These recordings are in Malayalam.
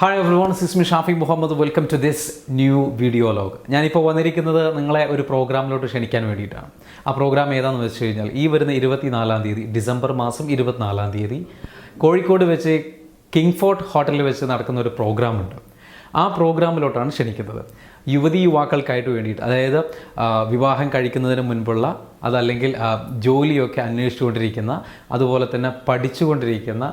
Hi everyone Sismi Shafi Muhammad. Welcome to this new video log ഞാനിപ്പോൾ വന്നിരിക്കുന്നത് നിങ്ങളെ ഒരു പ്രോഗ്രാമിലോട്ട് ക്ഷണിക്കാൻ വേണ്ടിയിട്ടാണ്. ആ പ്രോഗ്രാം ഏതാണെന്ന് വെച്ച് കഴിഞ്ഞാൽ ഈ വരുന്ന ഇരുപത്തിനാലാം തീയതി ഡിസംബർ മാസം ഇരുപത്തിനാലാം തീയതി കോഴിക്കോട് വെച്ച് കിങ് ഫോർട്ട് ഹോട്ടലിൽ വെച്ച് നടക്കുന്ന ഒരു പ്രോഗ്രാമുണ്ട്. ആ പ്രോഗ്രാമിലോട്ടാണ് ക്ഷണിക്കുന്നത്. യുവതി യുവാക്കൾക്കായിട്ട് വേണ്ടിയിട്ട് അതായത് വിവാഹം കഴിക്കുന്നതിന് മുൻപുള്ള അതല്ലെങ്കിൽ ജോലിയൊക്കെ അന്വേഷിച്ചുകൊണ്ടിരിക്കുന്ന അതുപോലെ തന്നെ പഠിച്ചുകൊണ്ടിരിക്കുന്ന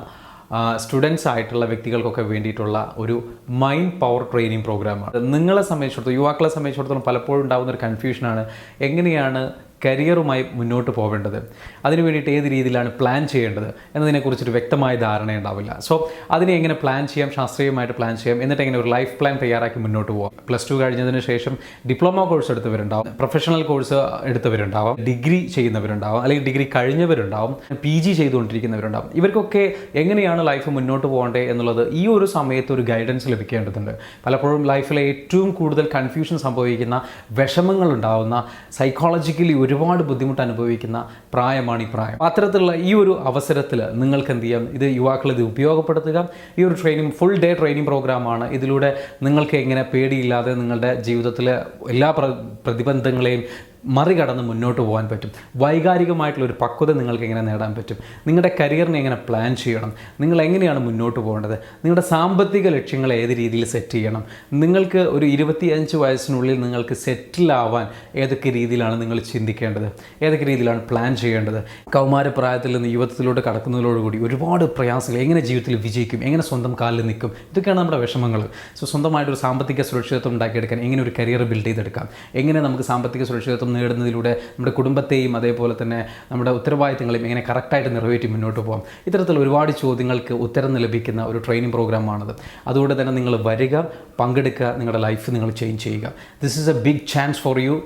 സ്റ്റുഡൻസ് ആയിട്ടുള്ള വ്യക്തികൾക്കൊക്കെ വേണ്ടിയിട്ടുള്ള ഒരു മൈൻഡ് പവർ ട്രെയിനിങ് പ്രോഗ്രാമാണ് നിങ്ങളെ സംബന്ധിച്ചിടത്തോളം യുവാക്കളെ സംബന്ധിച്ചിടത്തോളം പലപ്പോഴും ഉണ്ടാകുന്ന ഒരു കൺഫ്യൂഷനാണ് എങ്ങനെയാണ് കരിയറുമായി മുന്നോട്ട് പോവേണ്ടത് അതിന് വേണ്ടിയിട്ട് ഏത് രീതിയിലാണ് പ്ലാൻ ചെയ്യേണ്ടത് എന്നതിനെക്കുറിച്ചൊരു വ്യക്തമായ ധാരണ ഉണ്ടാവില്ല. സോ അതിനെ എങ്ങനെ പ്ലാൻ ചെയ്യാം ശാസ്ത്രീയമായിട്ട് പ്ലാൻ ചെയ്യാം എന്നിട്ട് എങ്ങനെ ഒരു ലൈഫ് പ്ലാൻ തയ്യാറാക്കി മുന്നോട്ട് പോകാം പ്ലസ് ടു കഴിഞ്ഞതിന് ശേഷം ഡിപ്ലോമ കോഴ്സ് എടുത്തവരുണ്ടാവും. പ്രൊഫഷണൽ കോഴ്സ് എടുത്തവരുണ്ടാവും. ഡിഗ്രി ചെയ്യുന്നവരുണ്ടാവും. അല്ലെങ്കിൽ ഡിഗ്രി കഴിഞ്ഞവരുണ്ടാവും. പി ജി ചെയ്തുകൊണ്ടിരിക്കുന്നവരുണ്ടാവും. ഇവർക്കൊക്കെ എങ്ങനെയാണ് ലൈഫ് മുന്നോട്ട് പോകേണ്ടത് എന്നുള്ളത് ഈ ഒരു സമയത്ത് ഒരു ഗൈഡൻസ് ലഭിക്കേണ്ടതുണ്ട്. പലപ്പോഴും ലൈഫിലെ ഏറ്റവും കൂടുതൽ കൺഫ്യൂഷൻ സംഭവിക്കുന്ന വിഷമങ്ങൾ ഉണ്ടാവുന്ന സൈക്കോളജിക്കലി ഒരുപാട് ബുദ്ധിമുട്ട് അനുഭവിക്കുന്ന പ്രായമാണ് ഈ പ്രായം. അത്തരത്തിലുള്ള ഈ ഒരു അവസരത്തിൽ നിങ്ങൾക്ക് എന്ത് ചെയ്യാം ഇത് യുവാക്കൾ ഇത് ഉപയോഗപ്പെടുത്തുക. ഈ ഒരു ട്രെയിനിങ് ഫുൾ ഡേ ട്രെയിനിങ് പ്രോഗ്രാമാണ് ഇതിലൂടെ നിങ്ങൾക്ക് എങ്ങനെ പേടിയില്ലാതെ നിങ്ങളുടെ ജീവിതത്തിലെ എല്ലാ പ്ര പ്രതിബന്ധങ്ങളെയും മറികടന്ന് മുന്നോട്ട് പോകാൻ പറ്റും. വൈകാരികമായിട്ടുള്ള ഒരു പക്വത നിങ്ങൾക്ക് എങ്ങനെ നേടാൻ പറ്റും? നിങ്ങളുടെ കരിയറിനെ എങ്ങനെ പ്ലാൻ ചെയ്യണം? നിങ്ങൾ എങ്ങനെയാണ് മുന്നോട്ട് പോകേണ്ടത്? നിങ്ങളുടെ സാമ്പത്തിക ലക്ഷ്യങ്ങൾ ഏത് രീതിയിൽ സെറ്റ് ചെയ്യണം? നിങ്ങൾക്ക് ഒരു ഇരുപത്തിയഞ്ച് വയസ്സിനുള്ളിൽ നിങ്ങൾക്ക് സെറ്റിലാവാൻ ഏതൊക്കെ രീതിയിലാണ് നിങ്ങൾ ചിന്തിക്കേണ്ടത്? ഏതൊക്കെ രീതിയിലാണ് പ്ലാൻ ചെയ്യേണ്ടത്? കൗമാരപ്രായത്തിൽ നിന്ന് യുവത്വത്തിലോട്ട് കടക്കുന്നതിലോടുകൂടി ഒരുപാട് പ്രയാസങ്ങൾ എങ്ങനെ ജീവിതത്തിൽ വിജയിക്കും? എങ്ങനെ സ്വന്തം കാലിൽ നിൽക്കും? ഇതൊക്കെയാണ് നമ്മുടെ വിഷമങ്ങൾ. സോ സ്വന്തമായിട്ടൊരു സാമ്പത്തിക സുരക്ഷിതത്വം ഉണ്ടാക്കിയെടുക്കാൻ എങ്ങനെ ഒരു കരിയർ ബിൽഡ് ചെയ്തെടുക്കാം? എങ്ങനെ നമുക്ക് സാമ്പത്തിക സുരക്ഷിതത്വം നേടുന്നതിലൂടെ നമ്മുടെ കുടുംബത്തെയും അതേപോലെ തന്നെ നമ്മുടെ ഉത്തരവാദിത്തങ്ങളെയും എങ്ങനെ കറക്റ്റായിട്ട് നിറവേറ്റി മുന്നോട്ട് പോകാം ഇത്തരത്തിൽ ഒരുപാട് ചോദ്യങ്ങൾക്ക് ഉത്തരം ലഭിക്കുന്ന ഒരു ട്രെയിനിങ് പ്രോഗ്രാമാണത് അതുകൊണ്ട് തന്നെ നിങ്ങൾ വരിക പങ്കെടുക്കുക നിങ്ങളുടെ ലൈഫ് നിങ്ങൾ ചേഞ്ച് ചെയ്യുക. This is a big chance for you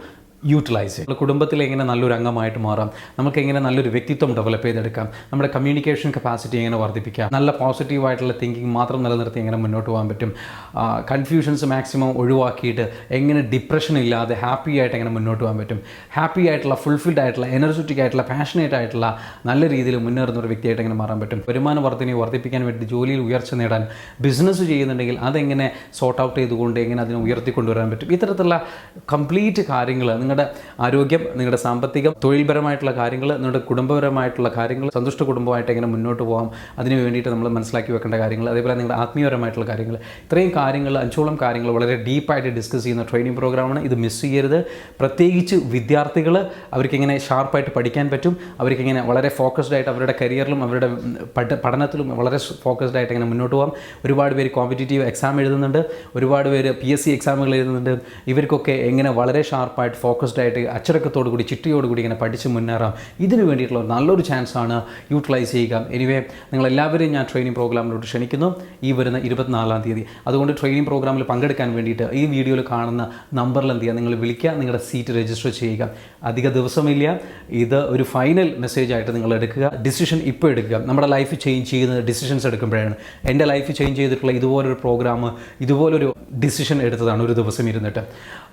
utilise നമ്മുടെ കുടുംബത്തിൽ എങ്ങനെ നല്ലൊരു അംഗമായിട്ട് മാറാം? നമുക്ക് എങ്ങനെ നല്ലൊരു വ്യക്തിത്വം ഡെവലപ്പ് ചെയ്തെടുക്കാം? നമ്മുടെ കമ്മ്യൂണിക്കേഷൻ കപ്പാസിറ്റി എങ്ങനെ വർദ്ധിപ്പിക്കാം? നല്ല പോസിറ്റീവായിട്ടുള്ള തിങ്കിങ് മാത്രം നിലനിർത്തി എങ്ങനെ മുന്നോട്ട് പോകാൻ പറ്റും? കൺഫ്യൂഷൻസ് മാക്സിമം ഒഴിവാക്കിയിട്ട് എങ്ങനെ ഡിപ്രഷൻ ഇല്ലാതെ ഹാപ്പി ആയിട്ട് എങ്ങനെ മുന്നോട്ട് പോകാൻ പറ്റും? ഹാപ്പി ആയിട്ടുള്ള ഫുൾഫിൽഡ് ആയിട്ടുള്ള എനർജറ്റിക് ആയിട്ടുള്ള പാഷനേറ്റ് ആയിട്ടുള്ള നല്ല രീതിയിൽ മുന്നേറുന്ന ഒരു വ്യക്തിയായിട്ട് എങ്ങനെ മാറാൻ പറ്റും? വരുമാന വർധനയെ വർദ്ധിപ്പിക്കാൻ വേണ്ടി ജോലിയിൽ ഉയർച്ച നേടാൻ ബിസിനസ് ചെയ്യുന്നുണ്ടെങ്കിൽ അതെങ്ങനെ സോർട്ട് ഔട്ട് ചെയ്തുകൊണ്ട് എങ്ങനെ അതിനെ ഉയർത്തിക്കൊണ്ടുവരാൻ പറ്റും? ഇത്തരത്തിലുള്ള കംപ്ലീറ്റ് കാര്യങ്ങൾ നിങ്ങളുടെ ആരോഗ്യം നിങ്ങളുടെ സാമ്പത്തികം തൊഴിൽപരമായിട്ടുള്ള കാര്യങ്ങൾ നിങ്ങളുടെ കുടുംബപരമായിട്ടുള്ള കാര്യങ്ങൾ സന്തുഷ്ട കുടുംബമായിട്ട് എങ്ങനെ മുന്നോട്ട് പോകാം അതിന് വേണ്ടിയിട്ട് നമ്മൾ മനസ്സിലാക്കി വെക്കേണ്ട കാര്യങ്ങൾ അതേപോലെ നിങ്ങളുടെ ആത്മീയപരമായിട്ടുള്ള കാര്യങ്ങൾ. ഇത്രയും കാര്യങ്ങൾ അഞ്ചോളം കാര്യങ്ങൾ വളരെ ഡീപ്പായിട്ട് ഡിസ്കസ് ചെയ്യുന്ന ട്രെയിനിങ് പ്രോഗ്രാമാണ്. ഇത് മിസ് ചെയ്യരുത്. പ്രത്യേകിച്ച് വിദ്യാർത്ഥികൾ അവർക്കിങ്ങനെ ഷാർപ്പായിട്ട് പഠിക്കാൻ പറ്റും. അവർക്കിങ്ങനെ വളരെ ഫോക്കസ്ഡ് ആയിട്ട് അവരുടെ കരിയറിലും അവരുടെ പഠനത്തിലും വളരെ ഫോക്കസ്ഡ് ആയിട്ട് എങ്ങനെ മുന്നോട്ട് പോകാം ഒരുപാട് പേര് കോമ്പറ്റേറ്റീവ് എക്സാം എഴുതുന്നുണ്ട്. ഒരുപാട് പേര് പി എസ് സി എക്സാമുകൾ എഴുതുന്നുണ്ട്. ഇവർക്കൊക്കെ എങ്ങനെ വളരെ ഷാർപ്പായിട്ട് ഫോക്കസ്ഡ് ആയിട്ട് അച്ചടക്കത്തോടു കൂടി ചിട്ടയോടുകൂടി ഇങ്ങനെ പഠിച്ച് മുന്നേറാം. ഇതിന് വേണ്ടിയിട്ടുള്ള നല്ലൊരു ചാൻസ് ആണ് യൂട്ടിലൈസ് ചെയ്യുക. എനിവേ നിങ്ങളെല്ലാവരെയും ഞാൻ ട്രെയിനിങ് പ്രോഗ്രാമിലോട്ട് ക്ഷണിക്കുന്നു. ഈ വരുന്ന ഇരുപത്തിനാലാം തീയതി. അതുകൊണ്ട് ട്രെയിനിങ് പ്രോഗ്രാമിൽ പങ്കെടുക്കാൻ വേണ്ടിയിട്ട് ഈ വീഡിയോയിൽ കാണുന്ന നമ്പറിൽ എന്ത് ചെയ്യുക? നിങ്ങൾ വിളിക്കുക. നിങ്ങളുടെ സീറ്റ് രജിസ്റ്റർ ചെയ്യുക. അധിക ദിവസമില്ല. ഇത് ഒരു ഫൈനൽ മെസ്സേജ് ആയിട്ട് നിങ്ങൾ എടുക്കുക. ഡിസിഷൻ ഇപ്പോൾ എടുക്കുക. നമ്മുടെ ലൈഫ് ചേഞ്ച് ചെയ്യുന്ന ഡിസിഷൻസ് എടുക്കുമ്പോഴാണ്. എന്റെ ലൈഫ് ചേഞ്ച് ചെയ്തിട്ടുള്ള ഇതുപോലൊരു പ്രോഗ്രാം ഇതുപോലൊരു ഡിസിഷൻ എടുത്തതാണ് ഒരു ദിവസം ഇരുന്നിട്ട്.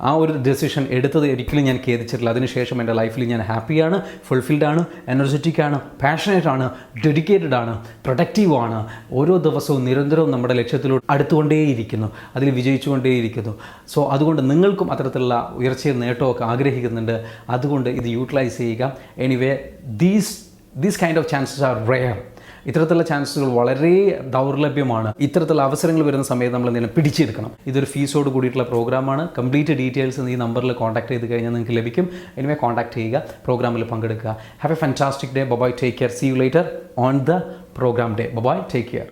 ആ ഒരു ഡെസിഷൻ എടുത്തത് ഒരിക്കലും ഞാൻ ഖേദിച്ചിട്ടില്ല. അതിനുശേഷം എന്റെ ലൈഫിൽ ഞാൻ ഹാപ്പിയാണ് ഫുൾഫിൽഡ് ആണ് എനർജറ്റിക് ആണ് പാഷനേറ്റ് ആണ് ഡെഡിക്കേറ്റഡ് ആണ് പ്രൊഡക്റ്റീവ് ആണ്. ഓരോ ദിവസവും നിരന്തരവും നമ്മുടെ ലക്ഷ്യത്തിലൂടെ അടുത്തുകൊണ്ടേയിരിക്കുന്നു. അതിൽ വിജയിച്ചുകൊണ്ടേയിരിക്കുന്നു. സോ അതുകൊണ്ട് നിങ്ങൾക്കും അത്തരത്തിലുള്ള ഉയർച്ചയും നേട്ടമൊക്കെ ആഗ്രഹിക്കുന്നുണ്ട്. അതുകൊണ്ട് ഇത് യൂട്ടിലൈസ് ചെയ്യുക. Anyway these these kind of chances are rare ഇത്തരത്തിലുള്ള ചാൻസുകൾ വളരെ ദൗർലഭ്യമാണ്. ഇത്തരത്തിലുള്ള അവസരങ്ങൾ വരുന്ന സമയത്ത് നമ്മൾ എന്തെങ്കിലും പിടിച്ചെടുക്കണം. ഇതൊരു ഫീസോട് കൂടിയിട്ടുള്ള പ്രോഗ്രാമാണ് കംപ്ലീറ്റ് ഡീറ്റെയിൽസ് ഈ നമ്പറിൽ കോൺടാക്ട് ചെയ്ത് കഴിഞ്ഞാൽ നിങ്ങൾക്ക് ലഭിക്കും. എനിവേ കോൺടാക്ട് ചെയ്യുക പ്രോഗ്രാമിൽ പങ്കെടുക്കുക. Have a fantastic day bye bye take care see you later on the programme day bye bye take care